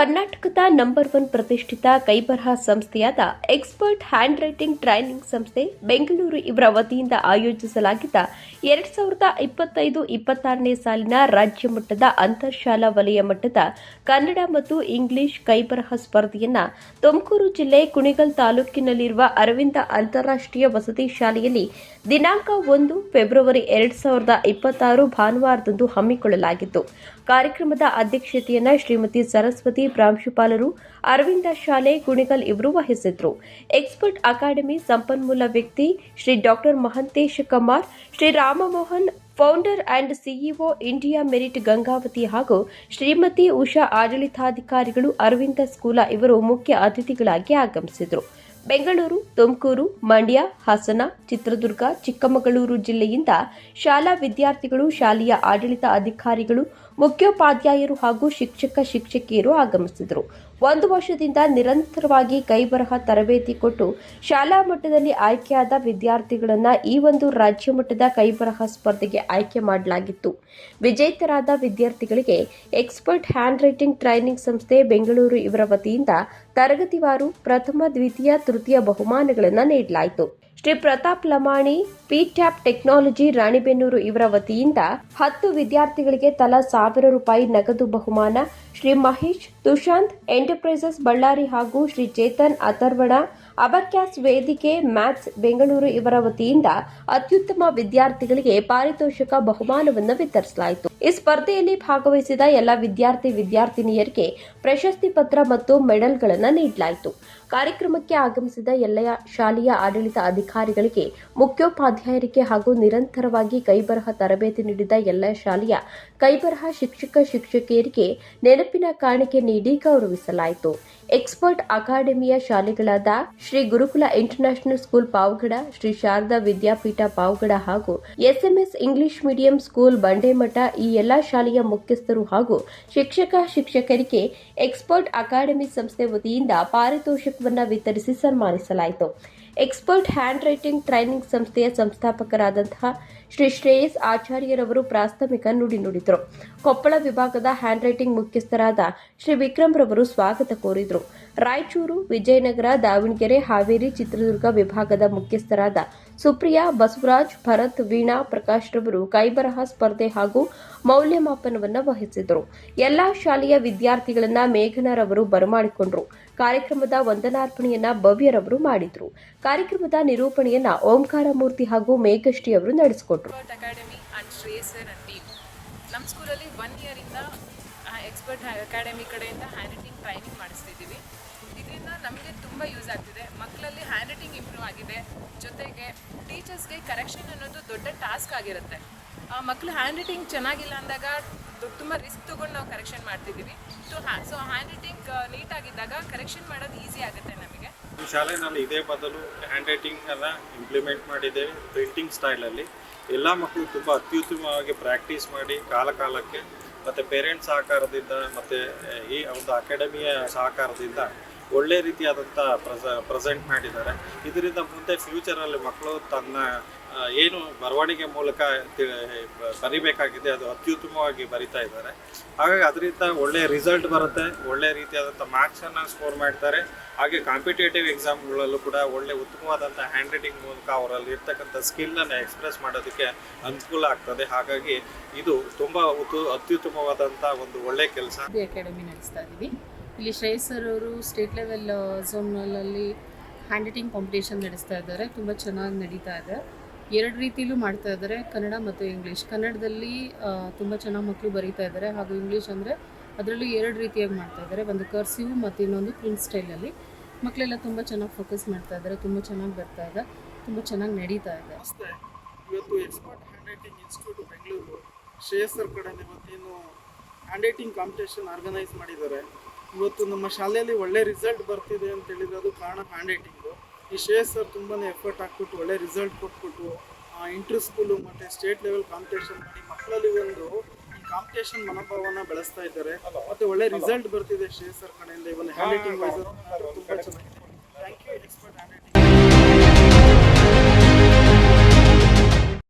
ಕರ್ನಾಟಕದ number one ಪ್ರತಿಷ್ಠಿತ ಕೈಬರಹ ಸಂಸ್ಥೆಯಾದ ಎಕ್ಸ್ಪರ್ಟ್ ಹ್ಯಾಂಡ್ ರೈಟಿಂಗ್ ಟ್ರೈನಿಂಗ್ ಸಂಸ್ಥೆ ಬೆಂಗಳೂರು ಇವರ ವತಿಯಿಂದ ಆಯೋಜಿಸಲಾಗಿದ್ದ ಎರಡ್ ಸಾವಿರದ ಇಪ್ಪತ್ತೈದು ಇಪ್ಪತ್ತಾರನೇ ಸಾಲಿನ ರಾಜ್ಯ ಮಟ್ಟದ ಅಂತರ್ಶಾಲಾ ವಲಯ ಮಟ್ಟದ ಕನ್ನಡ ಮತ್ತು ಇಂಗ್ಲಿಷ್ ಕೈಬರಹ ಸ್ಪರ್ಧೆಯನ್ನ ತುಮಕೂರು ಜಿಲ್ಲೆ ಕುಣಿಗಲ್ ತಾಲೂಕಿನಲ್ಲಿರುವ ಅರವಿಂದ ಅಂತಾರಾಷ್ಟ್ರೀಯ ವಸತಿ ಶಾಲೆಯಲ್ಲಿ ದಿನಾಂಕ ಒಂದು ಫೆಬ್ರವರಿ ಎರಡ್ ಸಾವಿರದ ಇಪ್ಪತ್ತಾರು ಭಾನುವಾರದಂದು ಹಮ್ಮಿಕೊಳ್ಳಲಾಗಿತ್ತು. ಕಾರ್ಯಕ್ರಮದ ಅಧ್ಯಕ್ಷತೆಯನ್ನ ಶ್ರೀಮತಿ ಸರಸ್ವತಿ ಪ್ರಾಂಶುಪಾಲರು ಅರವಿಂದ ಶಾಲೆ ಕುಣಿಗಲ್ ಇವರು ವಹಿಸಿದ್ರು. ಎಕ್ಸ್ಪರ್ಟ್ ಅಕಾಡೆಮಿ ಸಂಪನ್ಮೂಲ ವ್ಯಕ್ತಿ Shri doctor Mahantesh Kamar Shri Ramamohan founder and CEO India merit Gangavathi ಹಾಗೂ ಶ್ರೀಮತಿ ಉಷಾ ಆಡಳಿತಾಧಿಕಾರಿಗಳು ಅರವಿಂದ ಸ್ಕೂಲ ಇವರು ಮುಖ್ಯ ಅತಿಥಿಗಳಾಗಿ ಆಗಮಿಸಿದರು. ಬೆಂಗಳೂರು, ತುಮಕೂರು, ಮಂಡ್ಯ, ಹಾಸನ, ಚಿತ್ರದುರ್ಗ, ಚಿಕ್ಕಮಗಳೂರು ಜಿಲ್ಲೆಯಿಂದ ಶಾಲಾ ವಿದ್ಯಾರ್ಥಿಗಳು, ಶಾಲೆಯ ಆಡಳಿತ ಅಧಿಕಾರಿಗಳು, ಮುಖ್ಯೋಪಾಧ್ಯಾಯರು ಹಾಗೂ ಶಿಕ್ಷಕ, ಶಿಕ್ಷಕಿಯರು ಆಗಮಿಸಿದರು. ಒಂದು ವರ್ಷದಿಂದ ನಿರಂತರವಾಗಿ ಕೈಬರಹ ತರಬೇತಿ ಕೊಟ್ಟು ಶಾಲಾ ಮಟ್ಟದಲ್ಲಿ ಆಯ್ಕೆಯಾದ ವಿದ್ಯಾರ್ಥಿಗಳನ್ನು ಈ ಒಂದು ರಾಜ್ಯ ಮಟ್ಟದ ಕೈಬರಹ ಸ್ಪರ್ಧೆಗೆ ಆಯ್ಕೆ ಮಾಡಲಾಗಿತ್ತು. ವಿಜೇತರಾದ ವಿದ್ಯಾರ್ಥಿಗಳಿಗೆ ಎಕ್ಸ್ಪರ್ಟ್ ಹ್ಯಾಂಡ್ ರೈಟಿಂಗ್ ಟ್ರೈನಿಂಗ್ ಸಂಸ್ಥೆ ಬೆಂಗಳೂರು ಇವರ ವತಿಯಿಂದ ತರಗತಿವಾರು ಪ್ರಥಮ, ದ್ವಿತೀಯ, ತೃತೀಯ ಬಹುಮಾನಗಳನ್ನು ನೀಡಲಾಯಿತು. Shri Pratap Lamani P tap technology, Ranebennur ಇವರ ವತಿಯಿಂದ ಹತ್ತು ವಿದ್ಯಾರ್ಥಿಗಳಿಗೆ ತಲಾ ಸಾವಿರ ರೂಪಾಯಿ ನಗದು ಬಹುಮಾನ ಶ್ರೀ ಮಹೇಶ್ ತುಶಾಂತ್ ಎಂಟರ್ಪ್ರೈಸಸ್ ಬಳ್ಳಾರಿ ಹಾಗೂ ಶ್ರೀ ಚೇತನ್ ಅಥರ್ವಣ, ಅಬಕ್ಯಾಸ್ ವೇದಿಕೆ, ಮ್ಯಾಥ್ಸ್ ಬೆಂಗಳೂರು ಇವರ ವತಿಯಿಂದ ಅತ್ಯುತ್ತಮ ವಿದ್ಯಾರ್ಥಿಗಳಿಗೆ ಪಾರಿತೋಷಕ ಬಹುಮಾನವನ್ನು ವಿತರಿಸಲಾಯಿತು. ಈ ಸ್ಪರ್ಧೆಯಲ್ಲಿ ಭಾಗವಹಿಸಿದ ಎಲ್ಲ ವಿದ್ಯಾರ್ಥಿ ವಿದ್ಯಾರ್ಥಿನಿಯರಿಗೆ ಪ್ರಶಸ್ತಿ ಪತ್ರ ಮತ್ತು ಮೆಡಲ್ಗಳನ್ನು ನೀಡಲಾಯಿತು. ಕಾರ್ಯಕ್ರಮಕ್ಕೆ ಆಗಮಿಸಿದ ಎಲ್ಲ ಶಾಲೆಯ ಆಡಳಿತ ಅಧಿಕಾರಿಗಳಿಗೆ ಮುಖ್ಯೋಪಾಧ್ಯಾಯರಿಗೆ ಹಾಗೂ ನಿರಂತರವಾಗಿ ಕೈಬರಹ ತರಬೇತಿ ನೀಡಿದ ಎಲ್ಲ ಶಾಲೆಯ ಕೈಬರಹ ಶಿಕ್ಷಕ ಶಿಕ್ಷಕಿಯರಿಗೆ ನೆನಪಿನ ಕಾಣಿಕೆ ನೀಡಿ ಗೌರವಿಸಲಾಯಿತು. ಎಕ್ಸ್ಪರ್ಟ್ ಅಕಾಡೆಮಿಯ ಶಾಲೆಗಳಾದ ಶ್ರೀ ಗುರುಕುಲ ಇಂಟರ್ನ್ಯಾಷನಲ್ ಸ್ಕೂಲ್ ಪಾವಗಡ, ಶ್ರೀ ಶಾರದಾ ವಿದ್ಯಾಪೀಠ ಪಾವಗಡ ಹಾಗೂ SMS English medium school Bandematha ಈ ಎಲ್ಲಾ ಶಾಲೆಯ ಮುಖ್ಯಸ್ಥರು ಹಾಗೂ ಶಿಕ್ಷಕ ಶಿಕ್ಷಕರಿಗೆ ಎಕ್ಸ್ಪರ್ಟ್ ಅಕಾಡೆಮಿ ಸಂಸ್ಥೆ ವತಿಯಿಂದ ಪಾರಿತೋಷಕವನ್ನು ವಿತರಿಸಿ ಸನ್ಮಾನಿಸಲಾಯಿತು. ಎಕ್ಸ್ಪರ್ಟ್ ಹ್ಯಾಂಡ್ ರೈಟಿಂಗ್ ಟ್ರೈನಿಂಗ್ ಸಂಸ್ಥೆಯ ಸಂಸ್ಥಾಪಕರಾದಂತಹ ಶ್ರೀ ಶ್ರೇಯಸ್ ಆಚಾರ್ಯರವರು ಪ್ರಾಸ್ತಾವಿಕ ನುಡಿ ನುಡಿದರು. ಕೊಪ್ಪಳ ವಿಭಾಗದ ಹ್ಯಾಂಡ್ ರೈಟಿಂಗ್ ಮುಖ್ಯಸ್ಥರಾದ ಶ್ರೀ ವಿಕ್ರಮ್ ರವರು ಸ್ವಾಗತ ಕೋರಿದರು. ರಾಯಚೂರು, ವಿಜಯನಗರ, ದಾವಣಗೆರೆ, ಹಾವೇರಿ, ಚಿತ್ರದುರ್ಗ ವಿಭಾಗದ ಮುಖ್ಯಸ್ಥರಾದ ಸುಪ್ರಿಯಾ, ಬಸವರಾಜ್, ಭರತ್, ವೀಣಾ, ಪ್ರಕಾಶ್ ರವರು ಕೈಬರಹ ಸ್ಪರ್ಧೆ ಹಾಗೂ ಮೌಲ್ಯಮಾಪನವನ್ನು ವಹಿಸಿದರು. ಎಲ್ಲಾ ಶಾಲೆಯ ವಿದ್ಯಾರ್ಥಿಗಳನ್ನ ಮೇಘನರವರು ಬರಮಾಡಿಕೊಂಡರು. ಕಾರ್ಯಕ್ರಮದ ವಂದನಾರ್ಪಣೆಯನ್ನ ಭವ್ಯರವರು ಮಾಡಿದ್ರು. ಕಾರ್ಯಕ್ರಮದ ನಿರೂಪಣೆಯನ್ನ ಓಂಕಾರ ಮೂರ್ತಿ ಹಾಗೂ ಮೇಘಶ್ರೀ ಅವರು ನಡೆಸಿಕೊಟ್ರು. ನಮ್ಮ ಸ್ಕೂಲಲ್ಲಿ ಒನ್ ಇಯರಿಂದ ಎಕ್ಸ್ಪರ್ಟ್ ಅಕಾಡೆಮಿ ಕಡೆಯಿಂದ ಹ್ಯಾಂಡ್ ರೈಟಿಂಗ್ ಟ್ರೈನಿಂಗ್ ಮಾಡಿಸ್ತಿದ್ದೀವಿ. ಇದರಿಂದ ನಮಗೆ ತುಂಬ ಯೂಸ್ ಆಗ್ತಿದೆ. ಮಕ್ಕಳಲ್ಲಿ ಹ್ಯಾಂಡ್ ರೈಟಿಂಗ್ ಇಂಪ್ರೂವ್ ಆಗಿದೆ. ಜೊತೆಗೆ ಟೀಚರ್ಸ್ಗೆ ಕರೆಕ್ಷನ್ ಅನ್ನೋದು ದೊಡ್ಡ ಟಾಸ್ಕ್ ಆಗಿರುತ್ತೆ. ಆ ಮಕ್ಕಳು ಹ್ಯಾಂಡ್ ರೈಟಿಂಗ್ ಚೆನ್ನಾಗಿಲ್ಲ ಅಂದಾಗ ತುಂಬ ರಿಸ್ಕ್ ತೊಗೊಂಡು ನಾವು ಕರೆಕ್ಷನ್ ಮಾಡ್ತಿದ್ದೀವಿ. ಸೊ ಸೊ ಹ್ಯಾಂಡ್ ರೈಟಿಂಗ್ ನೀಟಾಗಿದ್ದಾಗ ಕರೆಕ್ಷನ್ ಮಾಡೋದು ಈಸಿ ಆಗುತ್ತೆ ನಮಗೆ. ಈ ನಾನು ಇದೇ ಬದಲು ಹ್ಯಾಂಡ್ ಅನ್ನ ಇಂಪ್ಲಿಮೆಂಟ್ ಮಾಡಿದ್ದೇವೆ ಪ್ರಿಂಟಿಂಗ್ ಸ್ಟೈಲಲ್ಲಿ ಎಲ್ಲ ಮಕ್ಕಳು ತುಂಬ ಅತ್ಯುತ್ತಮವಾಗಿ ಪ್ರಾಕ್ಟೀಸ್ ಮಾಡಿ ಕಾಲ ಕಾಲಕ್ಕೆ ಮತ್ತು ಪೇರೆಂಟ್ಸ್ ಸಹಕಾರದಿಂದ, ಮತ್ತು ಈ ಒಂದು ಅಕಾಡೆಮಿಯ ಸಹಕಾರದಿಂದ ಒಳ್ಳೆ ರೀತಿಯಾದಂಥ ಪ್ರಸ ಪ್ರೆಸೆಂಟ್ ಮಾಡಿದ್ದಾರೆ. ಇದರಿಂದ ಮುಂದೆ ಫ್ಯೂಚರಲ್ಲಿ ಮಕ್ಕಳು ತನ್ನ ಏನು ಬರವಣಿಗೆ ಮೂಲಕ ಬರಿಬೇಕಾಗಿದೆ, ಅದು ಅತ್ಯುತ್ತಮವಾಗಿ ಬರಿತಾ ಇದ್ದಾರೆ. ಹಾಗಾಗಿ ಅದರಿಂದ ಒಳ್ಳೆಯ ರಿಸಲ್ಟ್ ಬರುತ್ತೆ, ಒಳ್ಳೆ ರೀತಿಯಾದಂಥ ಮಾರ್ಕ್ಸನ್ನು ಸ್ಕೋರ್ ಮಾಡ್ತಾರೆ. ಹಾಗೆ ಕಾಂಪಿಟೇಟಿವ್ ಎಕ್ಸಾಮ್ಗಳಲ್ಲೂ ಕೂಡ ಒಳ್ಳೆ ಉತ್ತಮವಾದಂಥ ಹ್ಯಾಂಡ್ ರೈಟಿಂಗ್ ಮೂಲಕ ಅವರಲ್ಲಿ ಇರ್ತಕ್ಕಂಥ ಸ್ಕಿಲ್ಲನ್ನು ಎಕ್ಸ್ಪ್ರೆಸ್ ಮಾಡೋದಕ್ಕೆ ಅನುಕೂಲ ಆಗ್ತದೆ. ಹಾಗಾಗಿ ಇದು ತುಂಬ ಉತ್ತು ಅತ್ಯುತ್ತಮವಾದಂಥ ಒಂದು ಒಳ್ಳೆ ಕೆಲಸ. ಅಕಾಡೆಮಿ ನಡೆಸ್ತಾ ಇದ್ದೀವಿ ಇಲ್ಲಿ ಶ್ರೇಯಸ್ ಸರ್ ಅವರು ಸ್ಟೇಟ್ ಲೆವೆಲ್ ಝೋನಲ್ಲಿ ಹ್ಯಾಂಡ್ ರೈಟಿಂಗ್ ಕಾಂಪಿಟೇಷನ್ ನಡೆಸ್ತಾ ಇದ್ದಾರೆ. ತುಂಬ ಚೆನ್ನಾಗಿ ನಡೀತಾ ಇದೆ. ಎರಡು ರೀತಿಯಲ್ಲೂ ಮಾಡ್ತಾ ಇದ್ದಾರೆ, ಕನ್ನಡ ಮತ್ತು ಇಂಗ್ಲೀಷ್. ಕನ್ನಡದಲ್ಲಿ ತುಂಬ ಚೆನ್ನಾಗಿ ಮಕ್ಕಳು ಬರೀತಾ ಇದ್ದಾರೆ. ಹಾಗೂ ಇಂಗ್ಲೀಷ್ ಅಂದರೆ ಅದರಲ್ಲೂ ಎರಡು ರೀತಿಯಾಗಿ ಮಾಡ್ತಾ ಇದ್ದಾರೆ. ಒಂದು ಕರ್ಸಿವ್ ಮತ್ತು ಇನ್ನೊಂದು ಪ್ರಿಂಟ್ ಸ್ಟೈಲಲ್ಲಿ ಮಕ್ಕಳೆಲ್ಲ ತುಂಬ ಚೆನ್ನಾಗಿ ಫೋಕಸ್ ಮಾಡ್ತಾ ಇದ್ದಾರೆ. ತುಂಬ ಚೆನ್ನಾಗಿ ಬರ್ತಾ ಇದೆ. ತುಂಬ ಚೆನ್ನಾಗಿ ನಡೀತಾ ಇದೆ. ಇವತ್ತು expert handwriting institute Bengaluru Shreyas sir ಇವತ್ತೇನು ಹ್ಯಾಂಡ್ ರೈಟಿಂಗ್ ಕಾಂಪಿಟೇಷನ್ ಆರ್ಗನೈಸ್ ಮಾಡಿದ್ದಾರೆ. ಇವತ್ತು ನಮ್ಮ ಶಾಲೆಯಲ್ಲಿ ಒಳ್ಳೆ ರಿಸಲ್ಟ್ ಬರ್ತಿದೆ ಅಂತ ಹೇಳಿದ್ರೆ ಅದು ಕಾರಣ ಹ್ಯಾಂಡ್ ರೈಟಿಂಗು ಈ ಶ್ರೇಯಸ್ ಸರ್ ತುಂಬಾ ಎಫರ್ಟ್ ಹಾಕ್ಬಿಟ್ಟು ಒಳ್ಳೆ ರಿಸಲ್ಟ್ ಕೊಟ್ಬಿಟ್ಟು ಇಂಟರ್ ಸ್ಕೂಲು ಮತ್ತು ಸ್ಟೇಟ್ ಲೆವೆಲ್ ಕಾಂಪಿಟೇಷನ್ ಮಾಡಿ ಮಕ್ಕಳಲ್ಲಿ ಒಂದು ಈ ಕಾಂಪಿಟೇಷನ್ ಮನೋಭಾವನ ಬೆಳೆಸ್ತಾ ಇದ್ದಾರೆ. ಮತ್ತು ಒಳ್ಳೆ ರಿಸಲ್ಟ್ ಬರ್ತಿದೆ ಶ್ರೇಯಸ್ ಸರ್ ಕಡೆಯಿಂದ. ಇವನ್ ಹ್ಯಾಂಡ್ ರೈಟಿಂಗ್ ವೈಸ್ ತುಂಬ ಚೆನ್ನಾಗಿದೆ. Thank you expert hand